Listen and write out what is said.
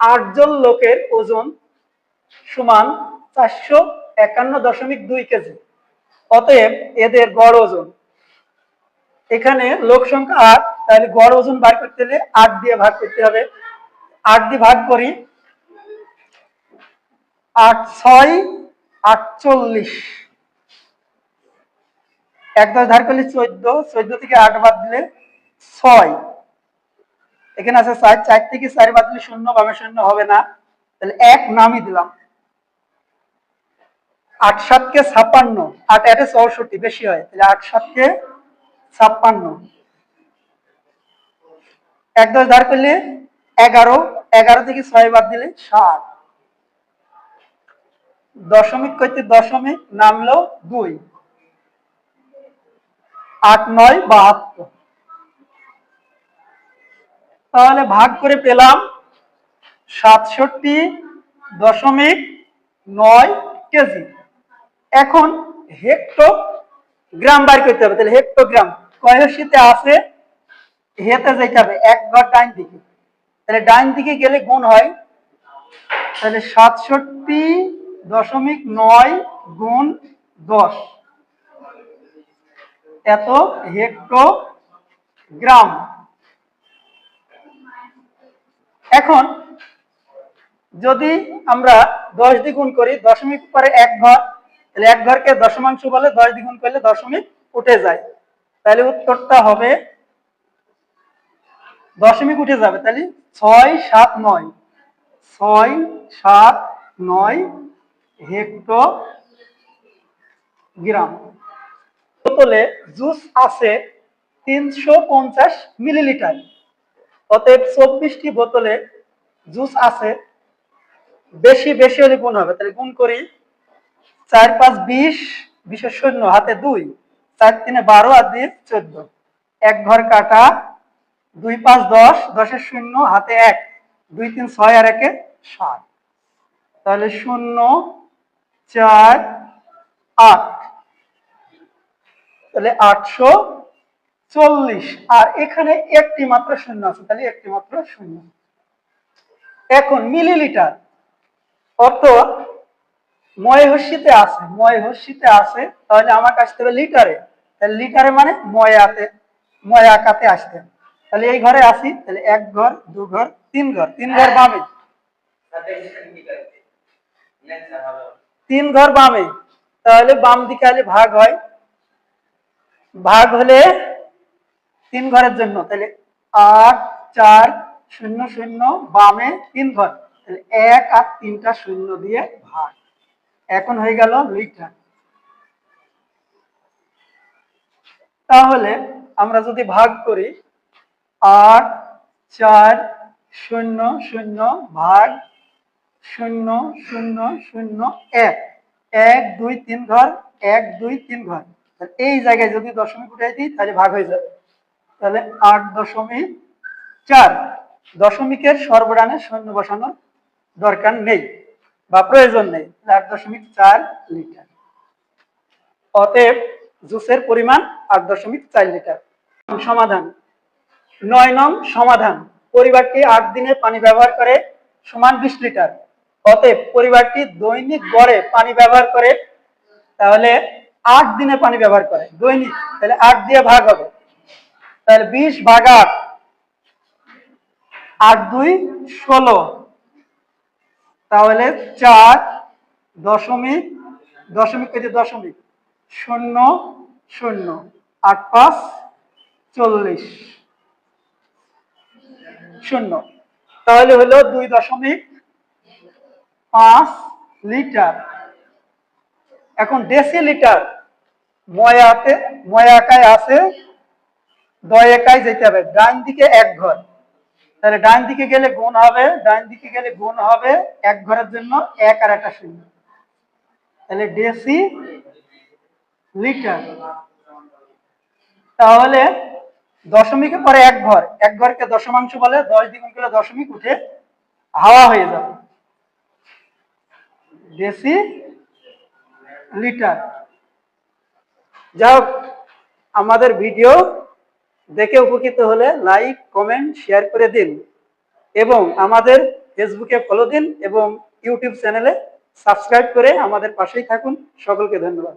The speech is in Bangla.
আটজন লোকের ওজন সমান চারশো একান্ন দশমিক দুই কেজি। অতএব এদের গড় ওজন। এখানে লোক সংখ্যা আট, তাহলে গড় ওজন বার করতে হলে আট দিয়ে ভাগ করতে হবে। আট দিয়ে ভাগ করি আট ছয় আটচল্লিশ এক দশ ধার করলে চোদ্দ চোদ্দ থেকে আট বাদ দিলে ছয়। এখানে আছে চার চার থেকে চার বাদ শূন্য, বামে শূন্য হবে না। তাহলে এক নামই দিলাম। আট সাতকে ছাপ্পান্ন, আট আটে চৌষট্টি, বেশি হয়। তাহলে আট সাতকে ছাপ্পান্ন। এক দশ ধার করলে এগারো এগারো থেকে ছয় বাদ দিলে সাত। দশমিক করতে দশমিক নামলো দুই। আট নয়, বাহাত্তর। তাহলে ভাগ করে পেলাম সাতষট্টি দশমিক নয় কেজি। এখন হেক্টো গ্রাম বার করতে হবে, তাহলে হেক্টোগ্রাম কয়সিতে আছে? হেতে যেতে হবে, এক ঘর ডাইন দিকে। তাহলে ডাইন দিকে গেলে গুণ হয়, তাহলে সাতষট্টি দশমিক নয় গুণ দশ। এত হেক্টোগ্রাম। এখন যদি আমরা দশ দ্বিগুণ করি, দশমিক পরে এক ঘর, তাহলে এক ঘরকে দশমাংশ বলে দশ দ্বিগুণ করলে দশমিক উঠে যায়। তাহলে উত্তরটা হবে, দশমিক উঠে যাবে, তাহলে ছয় সাত নয়, ছয় সাত নয় হেক্টো গ্রাম বোতলে জুস আছে তিনশো পঞ্চাশ মিলিলিটার। অতএব চব্বিশটি বোতলে জুস আছে। বেশি বেশি হলে গুণ হবে। তাহলে গুণ করি, চার পাঁচ বিশ, বিশের শূন্য, হাতে দুই, চার তিনে বারো আর দুই চোদ্দ। এক ঘর কাটা, দুই পাঁচ দশ, দশের শূন্য, হাতে এক, দুই তিন ছয় আর একে সাত। তাহলে শূন্য, চার, আট। তাহলে আটশো চল্লিশ। আর এখানে একটি মাত্র শূন্য আছে, তাহলে একটি মাত্র শূন্য। এখন মিলিলিটার, অর্থ ময়হস্যিতে আছে ময়হস্যিতে আছে, তাহলে আমার কাছ থেকে লিটারে। তাহলে লিটারে মানে ময়াতে, ময়াকাতে আসতেন তাহলে এই ঘরে আসি, তাহলে এক ঘর, দু ঘর, তিন ঘর তিন ঘর বামে। তিন ঘর বামে, তাহলে বাম দিকে ভাগ হয়। ভাগ হলে তিন ঘরের জন্য, তাহলে আট, চার, শূন্য শূন্য, বামে তিন ঘর, তাহলে এক আর তিনটা শূন্য দিয়ে ভাগ। এখন হয়ে গেল লিটার তাহলে আমরা যদি ভাগ করি, আট, চার, শূন্য শূন্য, ভাগ, শূন্য শূন্য শূন্য, এক। এক, দুই, তিন ঘর, এক, দুই, তিন ঘর। এই জায়গায় যদি দশমিক উঠাই দিই, তাহলে ভাগ হয়ে যাবে। তাহলে আট দশমিক চার। দশমিকের সর্বডানে সৈন্য বসানোর দরকার নেই বা প্রয়োজন নেই। আট দশমিক চার লিটার। অতএব জুসের পরিমাণ আট দশমিক চার লিটার। সমাধান। নয় নং সমাধান। পরিবারটি আট দিনে পানি ব্যবহার করে সমান বিশ লিটার। অতএব পরিবারটি দৈনিক গড়ে পানি ব্যবহার করে, তাহলে আট দিনে পানি ব্যবহার করে। দৈনিক, তাহলে আট দিয়ে ভাগ হবে। তাহলে বিশ ভাগ আট আট দুই ষোলো। তাহলে চার দশমিক দশমিক কেটে দশমিক, শূন্য শূন্য, আট পাঁচ, চল্লিশ। শূন্য। তাহলে হলো দুই দশমিক পাঁচ লিটার। এখন দেশি লিটার ময়াতে, ময়াকায় আছে দয় একাই যেতে হবে। ডান দিকে এক ঘর। তাহলে ডান দিকে গেলে গুণ হবে, ডান দিকে গেলে গুণ হবে এক ঘরের জন্য এক আর একটা শূন্য। তাহলে ডেসি লিটার। তাহলে দশমিকের পরে এক ঘর। এক ঘরকে দশমাংশ বলে দশ দ্বিগুণ করলে দশমিক উঠে হাওয়া হয়ে যাবে। Decilitre. যাই হোক, আমাদের ভিডিও দেখে উপকৃত হলে লাইক কমেন্ট শেয়ার করে দিন এবং আমাদের ফেসবুকে ফলো দিন এবং ইউটিউব চ্যানেলে সাবস্ক্রাইব করে আমাদের পাশেই থাকুন। সকলকে ধন্যবাদ।